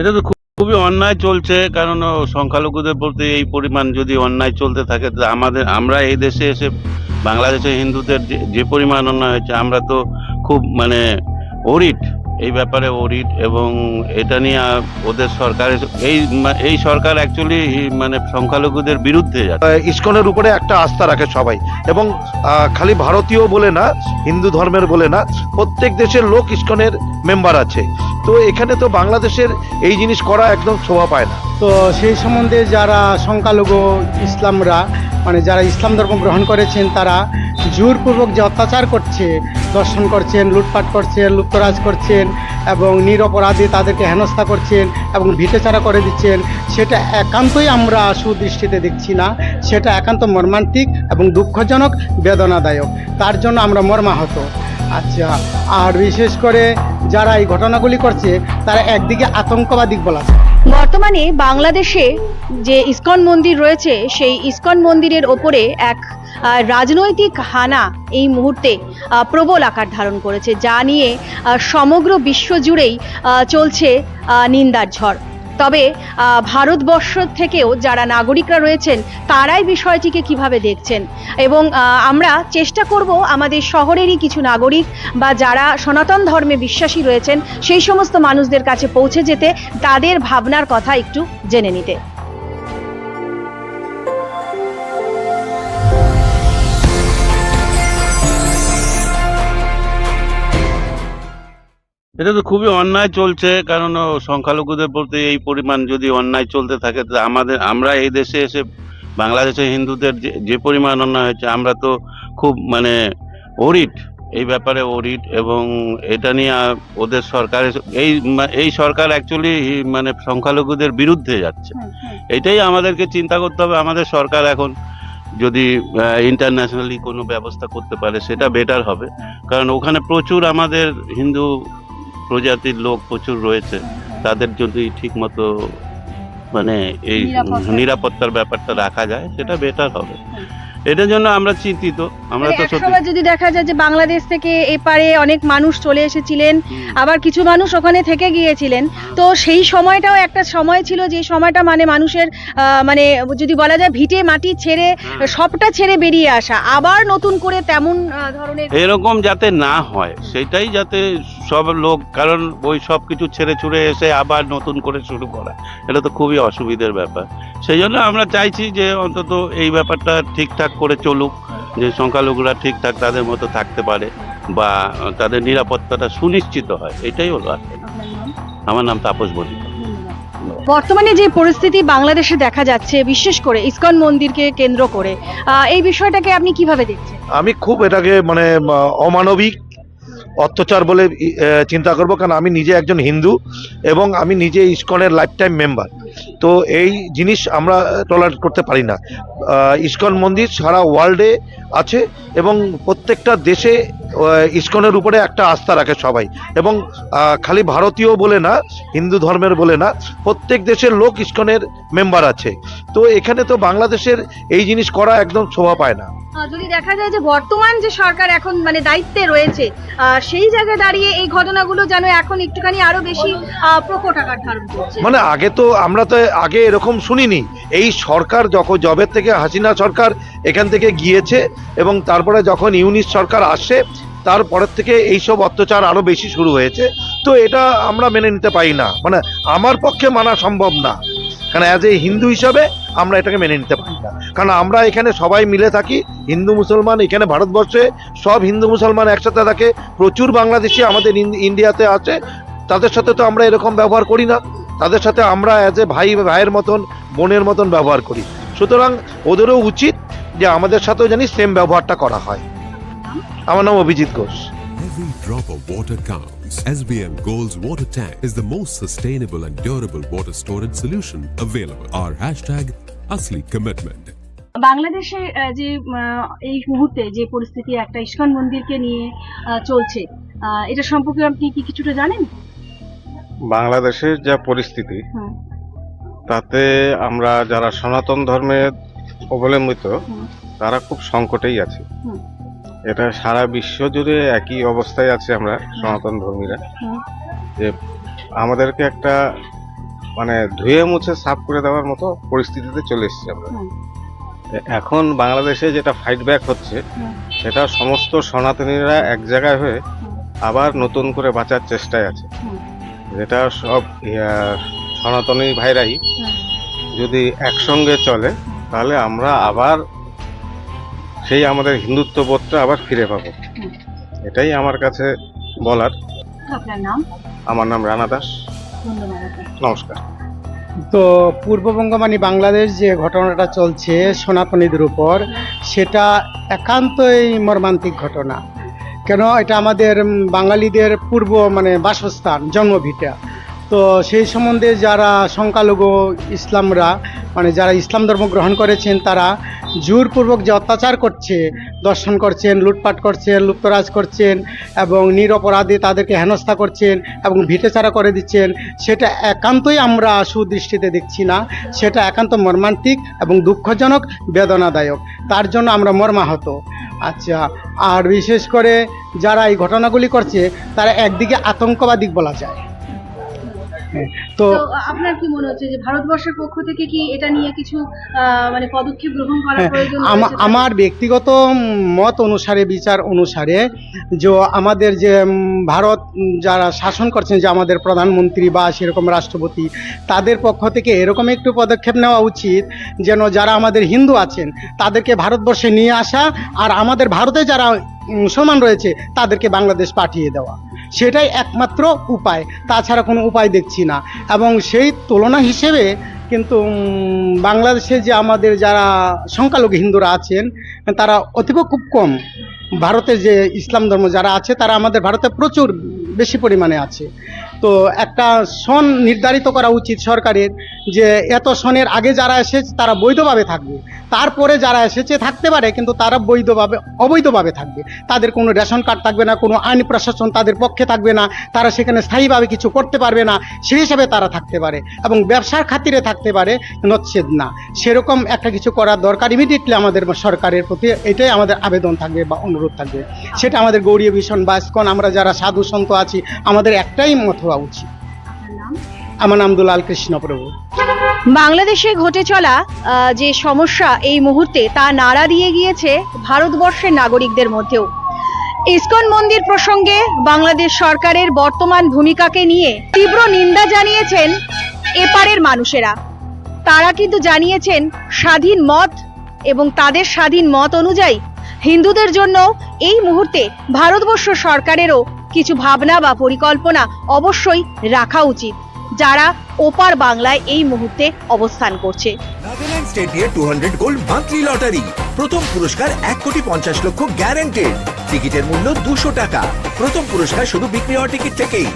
এটা তো খুবই অন্যায় চলছে, কারণ সংখ্যালঘুদের প্রতি এই পরিমাণ যদি অন্যায় চলতে থাকে আমাদের আমরা এই দেশে এসে বাংলাদেশে হিন্দুদের যে পরিমাণ অন্যায় হয়েছে, আমরা তো খুব মানে অরিট এই ব্যাপারে অরিট এবং এটা নিয়ে ওদের সরকার এই এই সরকার অ্যাকচুয়ালি মানে সংখ্যালঘুদের বিরুদ্ধে যাচ্ছে। আহ, উপরে একটা আস্থা রাখে সবাই এবং খালি ভারতীয় বলে না হিন্দু ধর্মের বলে না প্রত্যেক দেশের লোক ইস্কনের মেম্বার আছে। তো এখানে তো বাংলাদেশের এই জিনিস করা একদম শোভা পায় না। তো সেই সম্বন্ধে যারা সংখ্যালঘু ইসলামরা মানে যারা ইসলাম ধর্ম গ্রহণ করেছেন তারা জোরপূর্বক যে অত্যাচার করছে দর্শন করছেন, লুটপাট করছেন লুপ্তরাজ করছেন এবং নিরপরাধী তাদেরকে হেনস্থা করছেন এবং ভিটেচারা করে দিচ্ছেন, সেটা একান্তই আমরা সুদৃষ্টিতে দেখছি না। সেটা একান্ত মর্মান্তিক এবং দুঃখজনক, বেদনাদায়ক। তার জন্য আমরা মর্মাহত। আচ্ছা আর বিশেষ করে যারা এই ঘটনাগুলি করছে, তারা একদিকে আতঙ্কবাদী বলা বর্তমানে বাংলাদেশে যে ইস্কন মন্দির রয়েছে, সেই ইস্কন মন্দিরের ওপরে এক রাজনৈতিক হানা এই মুহূর্তে প্রবল আকার ধারণ করেছে, যা নিয়ে সমগ্র বিশ্ব জুড়েই চলছে নিন্দার ঝড়। তবে ভারতবর্ষ থেকেও যারা নাগরিকরা রয়েছেন, তারাই বিষয়টিকে কীভাবে দেখছেন? এবং আমরা চেষ্টা করব আমাদের শহরেরই কিছু নাগরিক বা যারা সনাতন ধর্মে বিশ্বাসী রয়েছেন, সেই সমস্ত মানুষদের কাছে পৌঁছে যেতে, তাদের ভাবনার কথা একটু জেনে নিতে। এটা তো খুবই অন্যায় চলছে কারণ সংখ্যালঘুদের বলতে এই পরিমাণ যদি অন্যায় চলতে থাকে তো আমাদের আমরা এই দেশে এসে বাংলাদেশে হিন্দুদের যে যে পরিমাণ অন্যায় হয়েছে আমরা তো খুব মানে অরিট। এই ব্যাপারে অরিট এবং এটা নিয়ে ওদের সরকার এই এই সরকার অ্যাকচুয়ালি মানে সংখ্যালঘুদের বিরুদ্ধে যাচ্ছে। এটাই আমাদেরকে চিন্তা করতে হবে। আমাদের সরকার এখন যদি ইন্টারন্যাশনালি কোনো ব্যবস্থা করতে পারে সেটা বেটার হবে। কারণ ওখানে প্রচুর আমাদের হিন্দু প্রজাতির লোক প্রচুর রয়েছে তাদের যদি ঠিকমতো মানে এই নিরাপত্তার ব্যাপারটা রাখা যায় সেটা বেটার হবে। এটার জন্য আমরা চিন্তিত। আমরা তো এক সত্যি যদি দেখা যায় যে বাংলাদেশ থেকে এপারে অনেক মানুষ চলে এসেছিলেন আবার কিছু মানুষ ওখানে থেকে গিয়েছিলেন। তো সেই সময়টাও একটা সময় ছিল যে সময়টা মানে মানুষের মানে যদি বলা যায় ভিটে মাটি ছেড়ে সবটা ছেড়ে বেরিয়ে আসা আবার নতুন করে তেমন ধরনের এরকম যাতে না হয় সেটাই যাতে সব লোক কারণ ওই সব কিছু ছেড়ে ছুড়ে এসে আবার নতুন করে শুরু করা এটা তো খুবই অসুবিধার ব্যাপার। সেই জন্য আমরা চাইছি যে অন্তত এই ব্যাপারটা ঠিকঠাক করে চলুক যে সংখ্যালঘুরা ঠিকঠাক তাদের মতো থাকতে পারে বা তাদের নিরাপত্তাটা সুনিশ্চিত হয় এটাই হলো আর কি। আমার নাম তাপস বলি বর্তমানে যে পরিস্থিতি বাংলাদেশে দেখা যাচ্ছে বিশেষ করে ইসকন মন্দিরকে কেন্দ্র করে এই বিষয়টাকে আপনি কীভাবে দেখছেন আমি খুব এটাকে মানে অমানবিক অত্যাচার বলে চিন্তা করব, কারণ আমি নিজে একজন হিন্দু এবং আমি নিজে ইস্কনের লাইফ টাইম মেম্বার তো এই জিনিস আমরা টলারেট করতে পারি না। ইস্কন ইসকন মন্দির সারা ওয়ার্ল্ডে আছে এবং প্রত্যেকটা দেশে ইস্কনের উপরে একটা আস্থা রাখে সবাই। এবং খালি ভারতীয় বলে না হিন্দু ধর্মের বলে না প্রত্যেক দেশের লোক ইস্কনের মেম্বার আছে। তো এখানে তো বাংলাদেশের এই জিনিস করা একদম শোভা পায় না। যদি দেখা যায় যে বর্তমান যে সরকার এখন মানে দায়িত্বে রয়েছে সেই জায়গায় দাঁড়িয়ে এই ঘটনাগুলো যেন এখন একটুখানি আরও বেশি প্রকট আকার ধারণ করছে। মানে আগে তো আমরা তো আগে এরকম শুনিনি। এই সরকার যখন জবের থেকে হাসিনা সরকার এখান থেকে গিয়েছে এবং তারপরে যখন ইউনিট সরকার আসে, তারপরের থেকে এইসব অত্যাচার আরও বেশি শুরু হয়েছে। তো এটা আমরা মেনে নিতে পারি না। মানে আমার পক্ষে মানা সম্ভব না। কারণ অ্যাজ এ হিন্দু হিসাবে আমরা এটাকে মেনে নিতে পারি না। কারণ আমরা এখানে সবাই মিলে থাকি, হিন্দু মুসলমান, এখানে ভারতবর্ষে সব হিন্দু মুসলমান একসাথে থাকে। প্রচুর বাংলাদেশি আমাদের ইন্ডিয়াতে আছে। তাদের সাথে তো আমরা এরকম ব্যবহার করি না। তাদের সাথে আমরা অ্যাজ এ ভাই ভাইয়ের মতন বোনের মতন ব্যবহার করি সুতরাং ওদেরও উচিত যে আমাদের সাথেও জানি সেম ব্যবহারটা করা হয় আমার নাম Abhijit Ghosh Every drop of water counts. SBM Gold's water tank is the most sustainable and durable water storage solution available. Our hashtag Asli Commitment. বাংলাদেশে যে আহ, এই মুহূর্তে যে পরিস্থিতি একটা ইস্কন মন্দিরকে নিয়ে চলছে আহ, এটা সম্পর্কে আপনি কি কিছুটা জানেন বাংলাদেশের যা পরিস্থিতি তাতে আমরা যারা সনাতন ধর্মের অবলম্বিত তারা খুব সংকটেই আছে। এটা সারা বিশ্ব জুড়ে একই অবস্থায় আছে আমরা সনাতন ধর্মীরা। যে আমাদেরকে একটা মানে ধুয়ে মুছে সাফ করে দেওয়ার মতো পরিস্থিতিতে চলে এসেছি আমরা। এখন বাংলাদেশে যেটা ফাইট ব্যাক হচ্ছে সেটা সমস্ত সনাতনীরা এক জায়গায় হয়ে আবার নতুন করে বাঁচার চেষ্টায় আছে। যেটা সব সনাতনী ভাইরাই যদি একসঙ্গে চলে তাহলে আমরা আবার সেই আমাদের হিন্দুত্ব বোধটা আবার ফিরে পাবো। এটাই আমার কাছে বলার। আপনার নাম? আমার নাম রানা দাস। নমস্কার। তো পূর্ববঙ্গ মানে বাংলাদেশ যে ঘটনাটা চলছে সনাতনীদের উপর সেটা একান্তই মর্মান্তিক ঘটনা। কেন? এটা আমাদের বাঙালিদের পূর্ব মানে বাসস্থান, জন্মভিটা। তো সেই সম্বন্ধে যারা সংখ্যালঘু ইসলামরা মানে যারা ইসলাম ধর্ম গ্রহণ করেছেন, তারা জোরপূর্বক যে অত্যাচার করছে, দর্শন করছেন, লুটপাট করছেন, লুপ্তরাজ করছেন, এবং নিরপরাধে তাদেরকে হেনস্থা করছেন, এবং ভিটেচারা করে দিচ্ছেন, সেটা একান্তই আমরা সুদৃষ্টিতে দেখছি না। সেটা একান্ত মর্মান্তিক এবং দুঃখজনক, বেদনাদায়ক। তার জন্য আমরা মর্মাহত। আচ্ছা আর বিশেষ করে যারা এই ঘটনাগুলি করছে তারা একদিকে আতঙ্কবাদী বলা যায়। তো তো আপনার কি মনে হচ্ছে যে ভারতবর্ষের পক্ষ থেকে কি এটা নিয়ে কিছু মানে পদক্ষেপ গ্রহণ করা হ্যাঁ, প্রয়োজন আমার ব্যক্তিগত মত অনুসারে বিচার অনুসারে যে আমাদের যে ভারত যারা শাসন করছেন যে আমাদের প্রধানমন্ত্রী বা সেরকম রাষ্ট্রপতি তাদের পক্ষ থেকে এরকম একটু পদক্ষেপ নেওয়া উচিত যেন যারা আমাদের হিন্দু আছেন তাদেরকে ভারতবর্ষে নিয়ে আসা আর আমাদের ভারতে যারা মুসলমান রয়েছে তাদেরকে বাংলাদেশ পাঠিয়ে দেওয়া। সেটাই একমাত্র উপায়। তাছাড়া কোনো উপায় দেখছি না। এবং সেই তুলনা হিসেবে কিন্তু বাংলাদেশে যে আমাদের যারা সংখ্যালঘু হিন্দুরা আছেন, তারা অতীব খুব কম। ভারতের যে ইসলাম ধর্ম যারা আছে, তারা আমাদের ভারতে প্রচুর বেশি পরিমাণে আছে। তো একটা সন নির্ধারিত করা উচিত সরকারের যে এত সনের আগে যারা এসেছে, তারা বৈধভাবে থাকবে। তারপরে যারা এসেছে, থাকতে পারে, কিন্তু তারা বৈধভাবে, অবৈধভাবে থাকবে। তাদের কোনো রেশন কার্ড থাকবে না, কোনো আইন প্রশাসন তাদের পক্ষে থাকবে না, তারা সেখানে স্থায়ীভাবে কিছু করতে পারবে না, সেই হিসাবে তারা থাকতে পারে। এবং ব্যবসার খাতিরে থাকতে পারে, নচ্ছেদ না। সেরকম একটা কিছু করার দরকার ইমিডিয়েটলি আমাদের সরকারের প্রতি, এটাই আমাদের আবেদন থাকবে বা অনুরোধ থাকবে। সেটা আমাদের গৌরীয় ভীষণ বা আমরা যারা সাধু সন্ত আছি, আমাদের একটাই মত হওয়া উচিত? আমার নাম দুলাল কৃষ্ণপ্রভু বাংলাদেশে ঘটে চলা যে সমস্যা এই মুহূর্তে তা নাড়া দিয়ে গিয়েছে ভারতবর্ষের নাগরিকদের মধ্যেও। ইসকন মন্দির প্রসঙ্গে বাংলাদেশ সরকারের বর্তমান ভূমিকাকে নিয়ে তীব্র নিন্দা জানিয়েছেন এপারের মানুষেরা। তারা কিন্তু জানিয়েছেন স্বাধীন মত এবং তাদের স্বাধীন মত অনুযায়ী হিন্দুদের জন্য এই মুহূর্তে ভারতবর্ষ সরকারেরও কিছু ভাবনা বা পরিকল্পনা অবশ্যই রাখা উচিত। যারা ওপার বাংলায় এই মুহূর্তে অবস্থান করছে। টু হান্ড্রেড গোল্ড লটারি প্রথম পুরস্কার এক কোটি পঞ্চাশ লক্ষ গ্যারান্টেড টিকিটের মূল্য দুশো টাকা। প্রথম পুরস্কার শুধু বিক্রি হওয়া টিকিট থেকেই।